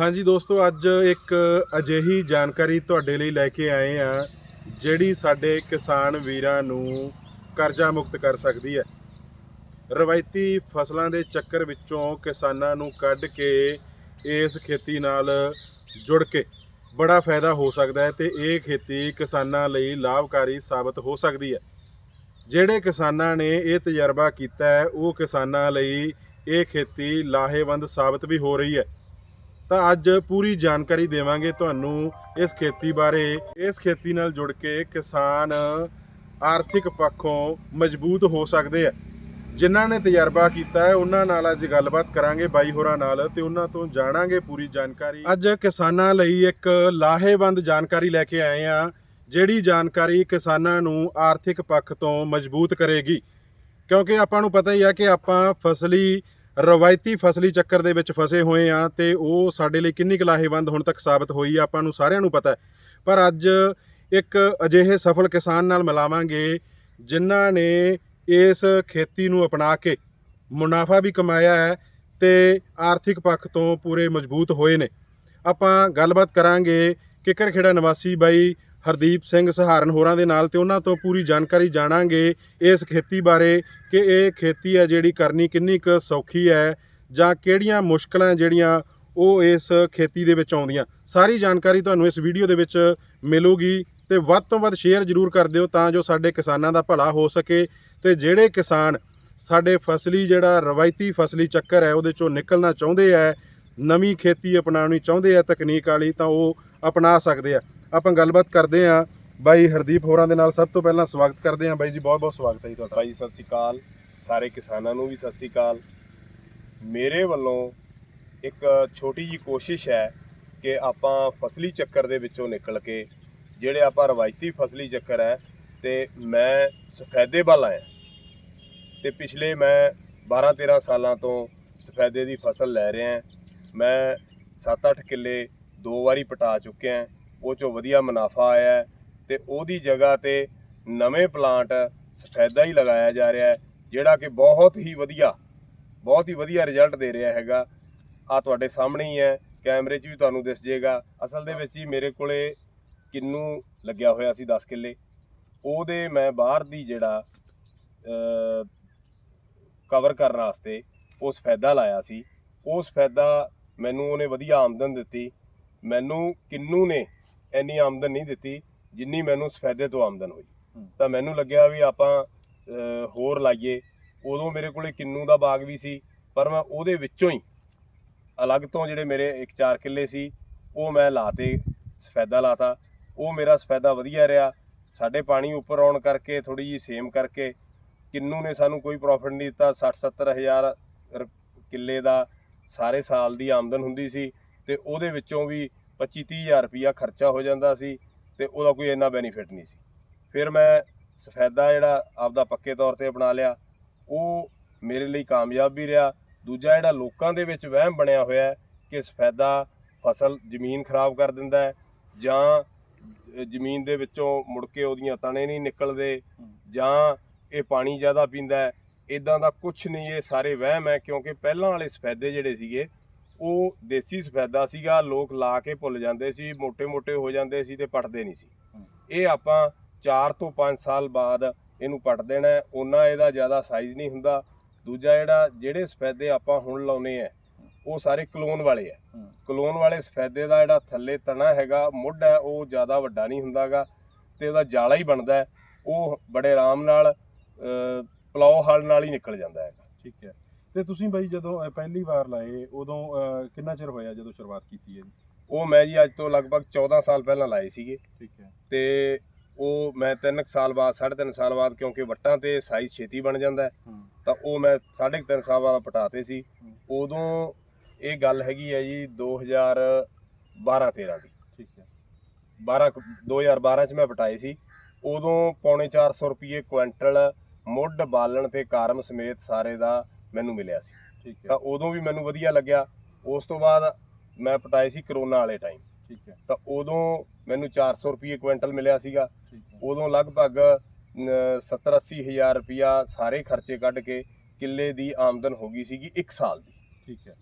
ਹਾਂਜੀ ਦੋਸਤੋ, ਅੱਜ ਇੱਕ ਅਜਿਹੀ ਜਾਣਕਾਰੀ ਤੁਹਾਡੇ ਲਈ ਲੈ ਕੇ ਆਏ ਆ ਜਿਹੜੀ ਸਾਡੇ ਕਿਸਾਨ ਵੀਰਾਂ ਨੂੰ ਕਰਜ਼ਾ ਮੁਕਤ ਕਰ ਸਕਦੀ ਹੈ। ਰਵਾਇਤੀ ਫਸਲਾਂ ਦੇ ਚੱਕਰ ਵਿੱਚੋਂ ਕਿਸਾਨਾਂ ਨੂੰ ਕੱਢ ਕੇ ਇਸ ਖੇਤੀ ਨਾਲ ਜੁੜ ਕੇ ਬੜਾ ਫਾਇਦਾ ਹੋ ਸਕਦਾ ਹੈ ਤੇ ਇਹ ਖੇਤੀ ਕਿਸਾਨਾਂ ਲਈ ਲਾਭਕਾਰੀ ਸਾਬਤ ਹੋ ਸਕਦੀ ਹੈ। ਜਿਹੜੇ ਕਿਸਾਨਾਂ ਨੇ ਇਹ ਤਜਰਬਾ ਕੀਤਾ ਹੈ, ਉਹ ਕਿਸਾਨਾਂ ਲਈ ਇਹ ਖੇਤੀ ਲਾਹੇਵੰਦ ਸਾਬਤ ਵੀ ਹੋ ਰਹੀ ਹੈ। ਤਾਂ ਅੱਜ ਪੂਰੀ ਜਾਣਕਾਰੀ ਦੇਵਾਂਗੇ ਤੁਹਾਨੂੰ ਇਸ ਖੇਤੀ ਬਾਰੇ। ਇਸ ਖੇਤੀ ਨਾਲ ਜੁੜ ਕੇ ਕਿਸਾਨ ਆਰਥਿਕ ਪੱਖੋਂ ਮਜ਼ਬੂਤ ਹੋ ਸਕਦੇ ਆ। ਜਿਨ੍ਹਾਂ ਨੇ ਤਜਰਬਾ ਕੀਤਾ ਹੈ, ਉਹਨਾਂ ਨਾਲ ਅੱਜ ਗੱਲਬਾਤ ਕਰਾਂਗੇ ਬਾਈ ਹੋਰਾਂ ਨਾਲ ਤੇ ਉਹਨਾਂ ਤੋਂ ਜਾਣਾਂਗੇ ਪੂਰੀ ਜਾਣਕਾਰੀ। ਅੱਜ ਕਿਸਾਨਾਂ ਲਈ ਇੱਕ ਲਾਹੇਵੰਦ ਜਾਣਕਾਰੀ ਲੈ ਕੇ ਆਏ ਆ ਜਿਹੜੀ ਜਾਣਕਾਰੀ ਕਿਸਾਨਾਂ ਨੂੰ ਆਰਥਿਕ ਪੱਖ ਤੋਂ ਮਜ਼ਬੂਤ ਕਰੇਗੀ। ਕਿਉਂਕਿ ਆਪਾਂ ਨੂੰ ਪਤਾ ਹੀ ਆ ਕਿ ਆਪਾਂ ਫਸਲੀ ਰਵਾਇਤੀ ਫਸਲੀ ਚੱਕਰ ਦੇ ਵਿੱਚ ਫਸੇ ਹੋਏ ਆ ਤੇ ਉਹ ਸਾਡੇ ਲਈ ਕਿੰਨੀ ਕੁ ਲਾਹੇਵੰਦ ਹੁਣ ਤੱਕ ਸਾਬਤ ਹੋਈ ਆ, ਆਪਾਂ ਨੂੰ ਸਾਰਿਆਂ ਨੂੰ ਪਤਾ ਪਰ ਅੱਜ ਇੱਕ ਅਜਿਹੇ ਸਫਲ ਕਿਸਾਨ ਨਾਲ ਮਿਲਾਵਾਂਗੇ ਜਿਨ੍ਹਾਂ ਨੇ ਇਸ ਖੇਤੀ ਨੂੰ ਅਪਣਾ ਕੇ ਮੁਨਾਫਾ ਵੀ ਕਮਾਇਆ ਹੈ ਤੇ ਆਰਥਿਕ ਪੱਖ ਤੋਂ ਪੂਰੇ ਮਜ਼ਬੂਤ ਹੋਏ ਨੇ। ਆਪਾਂ ਗੱਲਬਾਤ ਕਰਾਂਗੇ ਕਿੱਕਰ ਖੇੜਾ ਨਿਵਾਸੀ ਬਾਈ ਹਰਦੀਪ ਸਿੰਘ ਸਹਾਰਨ ਹੋਰਾਂ ਦੇ ਨਾਲ ਤੇ ਉਹਨਾਂ ਤੋਂ ਪੂਰੀ ਜਾਣਕਾਰੀ ਜਾਣਾਂਗੇ ਇਸ ਖੇਤੀ ਬਾਰੇ ਕਿ ਇਹ ਖੇਤੀ ਹੈ ਜਿਹੜੀ ਕਰਨੀ ਕਿੰਨੀ ਕੁ ਸੌਖੀ ਹੈ ਜਾਂ ਕਿਹੜੀਆਂ ਮੁਸ਼ਕਲਾਂ ਜਿਹੜੀਆਂ ਉਹ ਇਸ ਖੇਤੀ ਦੇ ਵਿੱਚ ਆਉਂਦੀਆਂ। ਸਾਰੀ ਜਾਣਕਾਰੀ ਤੁਹਾਨੂੰ ਇਸ ਵੀਡੀਓ ਦੇ ਵਿੱਚ ਮਿਲੂਗੀ ਤੇ ਵੱਧ ਤੋਂ ਵੱਧ ਸ਼ੇਅਰ ਜ਼ਰੂਰ ਕਰ ਦਿਓ ਤਾਂ ਜੋ ਸਾਡੇ ਕਿਸਾਨਾਂ ਦਾ ਭਲਾ ਹੋ ਸਕੇ ਤੇ ਜਿਹੜੇ ਕਿਸਾਨ ਸਾਡੇ ਫਸਲੀ ਜਿਹੜਾ ਰਵਾਇਤੀ ਫਸਲੀ ਚੱਕਰ ਹੈ ਉਹਦੇ ਚੋਂ ਨਿਕਲਣਾ ਚਾਹੁੰਦੇ ਆ ਨਵੀਂ ਖੇਤੀ ਅਪਣਾਉਣੀ ਚਾਹੁੰਦੇ ਆ ਤਕਨੀਕ ਵਾਲੀ ਤਾਂ ਉਹ ਅਪਣਾ ਸਕਦੇ ਆ। ਆਪਾਂ ਗੱਲਬਾਤ ਕਰਦੇ ਆ ਬਾਈ ਹਰਦੀਪ ਹੋਰਾਂ ਦੇ ਨਾਲ। ਸਭ ਤੋਂ ਪਹਿਲਾਂ ਸਵਾਗਤ ਕਰਦੇ ਆ ਬਾਈ ਜੀ, ਬਹੁਤ ਬਹੁਤ ਸਵਾਗਤ ਹੈ ਜੀ ਤੁਹਾਡਾ। ਭਾਈ ਸਤਿ ਸ੍ਰੀ ਅਕਾਲ। ਸਾਰੇ ਕਿਸਾਨਾਂ ਨੂੰ ਵੀ ਸਤਿ ਸ੍ਰੀ ਅਕਾਲ। ਮੇਰੇ ਵੱਲੋਂ ਇੱਕ ਛੋਟੀ ਜੀ ਕੋਸ਼ਿਸ਼ ਹੈ ਕਿ ਆਪਾਂ ਫਸਲੀ ਚੱਕਰ ਦੇ ਵਿੱਚੋਂ ਨਿਕਲ ਕੇ, ਜਿਹੜੇ ਆਪਾਂ ਰਵਾਇਤੀ ਫਸਲੀ ਚੱਕਰ ਹੈ, ਤੇ ਮੈਂ ਸਫੈਦੇ ਵੱਲ ਆਇਆ। ਤੇ ਪਿਛਲੇ ਮੈਂ 12 13 ਸਾਲਾਂ ਤੋਂ ਸਫੈਦੇ ਦੀ ਫਸਲ ਲੈ ਰਿਹਾ ਮੈਂ 7-8 ਕਿੱਲੇ ਦੋ ਵਾਰੀ ਪਟਾ ਚੁੱਕਿਆ ਉਹ ਚੋਂ ਵਧੀਆ ਮੁਨਾਫਾ ਆਇਆ ਹੈ ਤੇ ਉਹਦੀ ਜਗ੍ਹਾ ਤੇ ਨਵੇਂ ਪਲਾਂਟ ਸਫੈਦਾ ਹੀ ਲਗਾਇਆ ਜਾ ਰਿਹਾ ਜਿਹੜਾ ਕਿ ਬਹੁਤ ਹੀ ਵਧੀਆ, ਬਹੁਤ ਹੀ ਵਧੀਆ ਰਿਜ਼ਲਟ ਦੇ ਰਿਹਾ ਹੈਗਾ। ਆ ਤੁਹਾਡੇ ਸਾਹਮਣੇ ਹੀ ਹੈ, ਕੈਮਰੇ 'ਚ ਵੀ ਤੁਹਾਨੂੰ ਦਿਸ ਜੇਗਾ ਅਸਲ ਦੇ ਵਿੱਚ ਹੀ ਮੇਰੇ ਕੋਲੇ ਕਿੰਨੂ ਲੱਗਿਆ ਹੋਇਆ ਸੀ 10 ਕਿੱਲੇ। ਉਹਦੇ ਮੈਂ ਬਾਹਰ ਦੀ ਜਿਹੜਾ ਕਵਰ ਕਰਨ ਵਾਸਤੇ ਉਹ ਸਫੈਦਾ ਲਾਇਆ ਸੀ। ਉਹ ਸਫੈਦਾ ਮੈਨੂੰ ਉਹਨੇ ਵਧੀਆ ਆਮਦਨ ਦਿੱਤੀ। ਮੈਨੂੰ ਕਿੰਨੂ ਨੇ ਇੰਨੀ ਆਮਦਨ ਨਹੀਂ ਦਿੱਤੀ ਜਿੰਨੀ ਮੈਨੂੰ ਸਫੈਦੇ ਤੋਂ ਆਮਦਨ ਹੋਈ। ਤਾਂ ਮੈਨੂੰ ਲੱਗਿਆ ਵੀ ਆਪਾਂ ਹੋਰ ਲਾਈਏ। ਉਦੋਂ ਮੇਰੇ ਕੋਲੇ ਕਿੰਨੂ ਦਾ ਬਾਗ ਵੀ ਸੀ ਪਰ ਮੈਂ ਉਹਦੇ ਵਿੱਚੋਂ ਹੀ ਅਲੱਗ ਤੋਂ ਜਿਹੜੇ ਮੇਰੇ 1-4 ਕਿੱਲੇ ਸੀ ਉਹ ਮੈਂ ਲਾਤੇ ਸਫੈਦਾ ਲਾਤਾ। ਉਹ ਮੇਰਾ ਸਫੈਦਾ ਵਧੀਆ ਰਿਹਾ। ਸਾਡੇ ਪਾਣੀ ਉੱਪਰ ਆਉਣ ਕਰਕੇ ਥੋੜੀ ਜੀ ਸੇਮ ਕਰਕੇ ਕਿੰਨੂ ਨੇ ਸਾਨੂੰ ਕੋਈ ਪ੍ਰੋਫਿਟ ਨਹੀਂ ਦਿੱਤਾ। 60-70 ਹਜ਼ਾਰ ਰ- ਕਿੱਲੇ ਦਾ ਸਾਰੇ ਸਾਲ ਦੀ ਆਮਦਨ ਹੁੰਦੀ ਸੀ ਤੇ ਉਹਦੇ ਵਿੱਚੋਂ ਵੀ 25-30 ਹਜ਼ਾਰ ਰੁਪਇਆ ਖਰਚਾ ਹੋ ਜਾਂਦਾ ਸੀ ਤੇ ਉਹਦਾ ਕੋਈ ਇੰਨਾ ਬੈਨੀਫਿਟ ਨਹੀਂ ਸੀ। ਫਿਰ ਮੈਂ ਸਫੈਦਾ ਜਿਹੜਾ ਆਪਦਾ ਪੱਕੇ ਤੌਰ ਤੇ ਅਪਣਾ ਲਿਆ ਉਹ ਮੇਰੇ ਲਈ ਕਾਮਯਾਬ ਵੀ ਰਿਹਾ। ਦੂਜਾ ਜਿਹੜਾ ਲੋਕਾਂ ਦੇ ਵਿੱਚ ਵਹਿਮ ਬਣਿਆ ਹੋਇਆ ਹੈ ਕਿ ਸਫੈਦਾ ਫਸਲ ਜ਼ਮੀਨ ਖਰਾਬ ਕਰ ਦਿੰਦਾ ਹੈ ਜਾਂ ਜ਼ਮੀਨ ਦੇ ਵਿੱਚੋਂ ਮੁੜ ਕੇ ਉਹਦੀਆਂ ਤਣੇ ਨਹੀਂ ਨਿਕਲਦੇ ਜਾਂ ਇਹ ਪਾਣੀ ਜ਼ਿਆਦਾ ਪੀਂਦਾ ਹੈ ਇਦਾਂ ਦਾ ਕੁਝ ਨਹੀਂ ਇਹ ਸਾਰੇ ਵਹਿਮ ਹੈ ਕਿਉਂਕਿ ਪਹਿਲਾਂ ਵਾਲੇ ਸਫੈਦੇ ਜਿਹੜੇ ਸੀਗੇ ਉਹ ਦੇਸੀ ਸਫੈਦਾ ਸੀਗਾ ਲੋਕ ਲਾ ਕੇ ਭੁੱਲ ਜਾਂਦੇ ਸੀ ਮੋٹے-ਮੋٹے ਹੋ ਜਾਂਦੇ ਸੀ ਤੇ ਪਟਦੇ ਨਹੀਂ ਸੀ। ਇਹ ਆਪਾਂ 4 ਤੋਂ 5 ਸਾਲ ਬਾਅਦ ਇਹਨੂੰ ਪਟ ਦੇਣਾ ਉਹਨਾਂ ਇਹਦਾ ਜ਼ਿਆਦਾ ਸਾਈਜ਼ ਨਹੀਂ ਹੁੰਦਾ। ਦੂਜਾ ਜਿਹੜਾ ਜਿਹੜੇ ਸਫੈਦੇ ਆਪਾਂ ਹੁਣ ਲਾਉਨੇ ਆ ਉਹ ਸਾਰੇ ਕਲੋਨ ਵਾਲੇ ਆ ਕਲੋਨ ਵਾਲੇ ਸਫੈਦੇ ਦਾ ਜਿਹੜਾ ਥੱਲੇ ਤਣਾ ਹੈਗਾ ਮੁੱਢ ਹੈ ਉਹ ਜ਼ਿਆਦਾ ਵੱਡਾ ਨਹੀਂ ਹੁੰਦਾਗਾ ਤੇ ਉਹਦਾ ਜਾਲਾ ਹੀ ਬਣਦਾ ਉਹ ਬੜੇ ਆਰਾਮ ਨਾਲ ਅ, ਪਲਾਓ ਹਲ ਨਾਲ ਹੀ ਨਿਕਲ ਜਾਂਦਾ ਹੈਗਾ। ਠੀਕ ਹੈ। ਤੇ ਤੁਸੀਂ ਬਾਈ ਜਦੋਂ ਪਹਿਲੀ ਵਾਰ ਲਾਏ ਉਦੋਂ ਕਿੰਨਾ ਚਿਰ ਹੋਇਆ ਜਦੋਂ ਸ਼ੁਰੂਆਤ ਕੀਤੀ ਹੈ ਜੀ? ਉਹ ਮੈਂ ਜੀ ਅੱਜ ਤੋਂ ਲਗਭਗ 14 ਸਾਲ ਪਹਿਲਾਂ ਲਾਏ ਸੀਗੇ। ਠੀਕ ਹੈ। ਤੇ ਉਹ ਮੈਂ 3 ਸਾਲ ਬਾਅਦ 3.5 ਸਾਲ ਬਾਅਦ ਕਿਉਂਕਿ ਵੱਟਾਂ ਤੇ ਸਾਈਜ਼ ਛੇਤੀ ਬਣ ਜਾਂਦਾ ਹੈ ਹੂੰ। ਤਾਂ ਉਹ ਮੈਂ 3.5 ਸਾਲ ਬਾਅਦ ਪਟਾਤੇ ਸੀ। ਉਦੋਂ ਇਹ ਗੱਲ ਹੈਗੀ ਹੈ ਜੀ 2012 13 ਦੀ। ਠੀਕ ਹੈ। 12 ਕੁ- 2012 ਚ ਮੈਂ ਪਟਾਏ ਸੀ। ਉਦੋਂ ਪੌਣੇ 400 ਰੁਪਏ ਕੁਇੰਟਲ ਮੁੱਢ ਬਾਲਣ ਤੇ ਕਾਰਮ ਸਮੇਤ ਸਾਰੇ ਦਾ ਮੈਨੂੰ ਮਿਲਿਆ ਸੀ। ਠੀਕ ਤਾਂ ਹੈ ਉਦੋਂ ਵੀ ਮੈਨੂੰ ਵਧੀਆ ਲੱਗਿਆ। ਉਸ ਤੋਂ ਬਾਅਦ ਮੈਂ ਪਟਾਏ ਸੀ ਕਰੋਨਾ ਵਾਲੇ ਟਾਈਮ ਠੀਕ ਹੈ। ਤਾਂ ਉਦੋਂ ਮੈਨੂੰ 400 ਰੁਪਏ ਕੁਇੰਟਲ ਮਿਲਿਆ ਸੀਗਾ। ਉਦੋਂ ਲਗਭਗ 70 80 ਹਜ਼ਾਰ ਰੁਪਿਆ ਸਾਰੇ ਖਰਚੇ ਕੱਢ ਕੇ ਕਿੱਲੇ ਦੀ ਆਮਦਨ ਹੋ ਗਈ ਸੀਗੀ 1 ਸਾਲ ਦੀ। ਠੀਕ ਹੈ।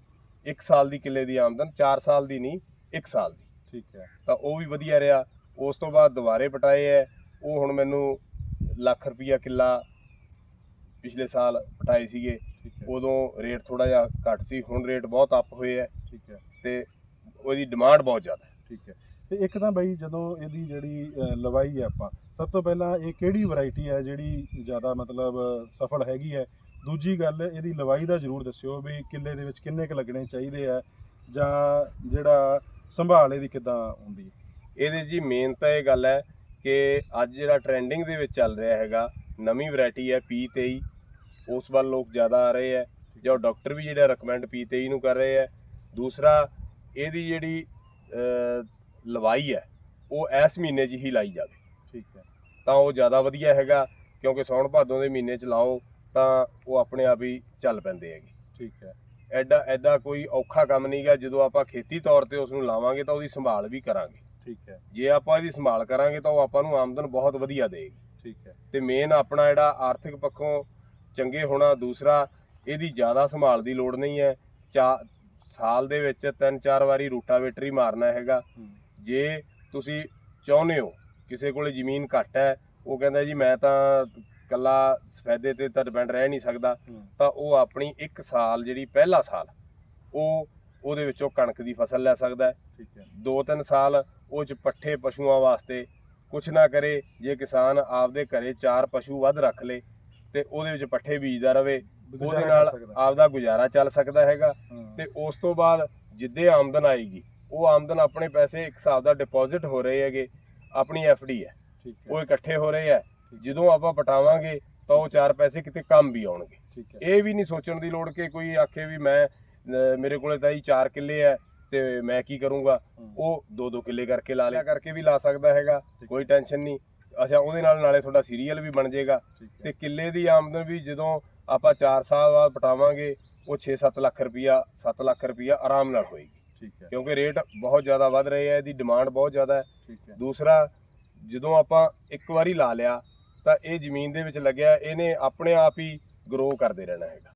1 ਸਾਲ ਦੀ ਕਿੱਲੇ ਦੀ ਆਮਦਨ 4 ਸਾਲ ਦੀ ਨਹੀਂ 1 ਸਾਲ ਦੀ। ਠੀਕ ਹੈ। ਤਾਂ ਉਹ ਵੀ ਵਧੀਆ ਰਿਹਾ। ਉਸ ਤੋਂ ਬਾਅਦ ਦੁਬਾਰੇ ਪਟਾਏ ਐ। ਉਹ ਹੁਣ ਮੈਨੂੰ ਲੱਖ ਰੁਪਈਆ ਕਿੱਲਾ ਪਿਛਲੇ ਸਾਲ ਪਟਾਏ ਸੀਗੇ ਹੈ। ਉਦੋਂ ਰੇਟ ਥੋੜਾ ਜਿਹਾ ਘੱਟ ਸੀ ਹੁਣ ਰੇਟ ਬਹੁਤ ਅਪ ਹੋਏ ਐ ਠੀਕ ਹੈ। ਤੇ ਉਹਦੀ ਡਿਮਾਂਡ ਬਹੁਤ ਜ਼ਿਆਦਾ ਹੈ। ਠੀਕ ਹੈ। ਤੇ ਇੱਕ ਤਾਂ ਬਾਈ ਜਦੋਂ ਇਹਦੀ ਜਿਹੜੀ ਲਵਾਈ ਹੈ ਆਪਾਂ ਸਭ ਤੋਂ ਪਹਿਲਾਂ ਇਹ ਕਿਹੜੀ ਵੈਰਾਈਟੀ ਹੈ ਜਿਹੜੀ ਜ਼ਿਆਦਾ ਮਤਲਬ ਸਫਲ ਹੈਗੀ ਹੈ? ਦੂਜੀ ਗੱਲ ਇਹਦੀ ਲਵਾਈ ਦਾ ਜ਼ਰੂਰ ਦੱਸਿਓ ਵੀ ਕਿੱਲੇ ਦੇ ਵਿੱਚ ਕਿੰਨੇ ਕੁ ਲੱਗਣੇ ਚਾਹੀਦੇ ਆ ਜਾਂ ਜਿਹੜਾ ਸੰਭਾਲ ਇਹਦੀ ਕਿਦਾਂ ਹੁੰਦੀ ਹੈ? ਇਹਦੇ ਜੀ ਮੇਨ ਤਾਂ ਇਹ ਗੱਲ ਹੈ ਕਿ ਅੱਜ ਜਿਹੜਾ ਟ੍ਰੈਂਡਿੰਗ ਦੇ ਵਿੱਚ ਚੱਲ ਰਿਹਾ ਹੈਗਾ ਨਵੀਂ ਵੈਰਾਈਟੀ ਹੈ P23 ਉਸ ਵੱਲ ਲੋਕ ਜ਼ਿਆਦਾ ਆ ਰਹੇ ਹੈ ਜਾਂ ਡਾਕਟਰ ਵੀ ਜਿਹੜਾ ਰეკਮੈਂਡ P23 ਨੂੰ ਕਰ ਰਹੇ ਹੈ। ਦੂਸਰਾ ਇਹਦੀ ਜਿਹੜੀ ਲਵਾਈ ਹੈ ਉਹ ਇਸ ਮਹੀਨੇ 'ਚ ਹੀ ਲਾਈ ਜਾਵੇ। ਠੀਕ ਹੈ। ਤਾਂ ਉਹ ਜ਼ਿਆਦਾ ਵਧੀਆ ਹੈਗਾ ਕਿਉਂਕਿ ਸੌਣ ਭਾਦੋਂ ਦੇ ਮਹੀਨੇ 'ਚ ਲਾਓ ਤਾਂ ਉਹ ਆਪਣੇ ਆਪ ਹੀ ਚੱਲ ਪੈਂਦੇ ਹੈਗੇ। ਠੀਕ ਹੈ। ਐਡਾ ਐਡਾ ਕੋਈ ਔਖਾ ਕੰਮ ਨਹੀਂਗਾ ਜਦੋਂ ਆਪਾਂ ਖੇਤੀ ਤੌਰ ਤੇ ਉਸ ਨੂੰ ਲਾਵਾਂਗੇ ਤਾਂ ਉਹਦੀ ਸੰਭਾਲ ਵੀ ਕਰਾਂਗੇ। ਠੀਕ ਹੈ। ਜੇ ਆਪਾਂ ਇਹਦੀ ਸੰਭਾਲ ਕਰਾਂਗੇ ਤਾਂ ਉਹ ਆਪਾਂ ਨੂੰ ਆਮਦਨ ਬਹੁਤ ਵਧੀਆ ਦੇਗੀ ਠੀਕ ਹੈ। ਤੇ ਮੇਨ ਆਪਣਾ ਜਿਹੜਾ ਆਰਥਿਕ ਪੱਖੋਂ ਚੰਗੇ ਹੋਣਾ ਦੂਸਰਾ ਇਹਦੀ ਜ਼ਿਆਦਾ ਸੰਭਾਲ ਦੀ ਲੋੜ ਨਹੀਂ ਹੈ। ਚਾ ਸਾਲ ਦੇ ਵਿੱਚ ਤਿੰਨ ਚਾਰ ਵਾਰੀ ਰੂਟਾਵੇਟਰ ਮਾਰਨਾ ਹੈਗਾ। ਜੇ ਤੁਸੀਂ ਚਾਹੁੰਦੇ ਹੋ ਕਿਸੇ ਕੋਲੇ ਜ਼ਮੀਨ ਘੱਟ ਹੈ ਉਹ ਕਹਿੰਦਾ ਜੀ ਮੈਂ ਤਾਂ ਕੱਲਾ ਸਫੈਦੇ ਤੇ ਤਾਂ ਡਿਪੈਂਡ ਰਹਿ ਨਹੀਂ ਸਕਦਾ ਤਾਂ ਉਹ ਆਪਣੀ ਇੱਕ ਸਾਲ ਜਿਹੜੀ ਪਹਿਲਾ ਸਾਲ ਉਹ ਉਹਦੇ ਵਿੱਚੋਂ ਕਣਕ ਦੀ ਫਸਲ ਲੈ ਸਕਦਾ ਹੈ। ਠੀਕ ਹੈ। ਦੋ ਤਿੰਨ ਸਾਲ ਉਹ ਚ ਪੱਠੇ ਪਸ਼ੂਆਂ ਵਾਸਤੇ ਕੁਛ ਨਾ ਕਰੇ ਜੇ ਕਿਸਾਨ ਆਪਦੇ ਘਰੇ ਚਾਰ ਪਸ਼ੂ ਵੱਧ ਰੱਖ ਲੇ ਤੇ ਉਹਦੇ ਵਿੱਚ ਪੱਠੇ ਬੀਜਦਾ ਰਵੇ ਉਹਦੇ ਨਾਲ। ਆਪਦਾ ਗੁਜ਼ਾਰਾ ਚੱਲ ਸਕਦਾ ਹੈਗਾ ਹਾਂ, ਤੇ ਉਸ ਤੋਂ ਬਾਅਦ ਜਿੱਦੇ ਆਮਦਨ ਆਏਗੀ ਉਹ ਆਮਦਨ ਆਪਣੇ ਪੈਸੇ ਇੱਕ ਹਿਸਾਬ ਦਾ ਡਿਪੋਜ਼ਿਟ ਹੋ ਰਹੇ ਹੈਗੇ ਆਪਣੀ ਡੀ ਹੈ। ਉਹ ਹੈ। ਇਕੱਠੇ ਹੋ ਰਹੇ ਹੈ। ਜਦੋਂ ਆਪਾਂ ਪਟਾਵਾਂਗੇ ਤਾਂ ਉਹ ਚਾਰ ਪੈਸੇ ਕਿਤੇ ਕੰਮ ਵੀ ਆਉਣਗੇ। ਹੈ। ਇਹ ਵੀ ਨਹੀਂ ਸੋਚਣ ਦੀ ਲੋੜ ਕਿ ਕੋਈ ਆਖੇ ਵੀ ਮੈਂ ਮੇਰੇ ਕੋਲੇ ਤਾਂ ਜੀ 4 ਕਿੱਲੇ ਐ ਤੇ ਮੈਂ ਕੀ ਕਰੂੰਗਾ? ਉਹ ਦੋ ਦੋ ਕਿੱਲੇ ਕਰਕੇ ਲਾ ਲਿਆ ਕਰਕੇ ਵੀ ਲਾ ਸਕਦਾ ਹੈਗਾ। ਕੋਈ ਟੈਨਸ਼ਨ ਨਹੀਂ। ਅੱਛਾ ਉਹਦੇ ਨਾਲ ਨਾਲੇ ਤੁਹਾਡਾ ਸੀਰੀਅਲ ਵੀ ਬਣ ਜਾਏਗਾ। ਤੇ ਕਿੱਲੇ ਦੀ ਆਮਦਨ ਵੀ ਜਦੋਂ ਆਪਾਂ 4 ਸਾਲ ਬਾਅਦ ਪਟਾਵਾਂਗੇ ਉਹ 6-7 ਲੱਖ ਰੁਪਈਆ 7 ਲੱਖ ਰੁਪਈਆ ਆਰਾਮ ਨਾਲ ਹੋਏਗੀ। ਠੀਕ ਹੈ। ਕਿਉਂਕਿ ਰੇਟ ਬਹੁਤ ਜ਼ਿਆਦਾ ਵੱਧ ਰਹੇ ਹੈ ਇਹਦੀ ਡਿਮਾਂਡ ਬਹੁਤ ਜ਼ਿਆਦਾ ਹੈ। ਦੂਸਰਾ ਜਦੋਂ ਆਪਾਂ ਇੱਕ ਵਾਰੀ ਲਾ ਲਿਆ ਤਾਂ ਇਹ ਜ਼ਮੀਨ ਦੇ ਵਿੱਚ ਲੱਗਿਆ ਇਹਨੇ ਆਪਣੇ ਆਪ ਹੀ ਗਰੋ ਕਰਦੇ ਰਹਿਣਾ ਹੈਗਾ।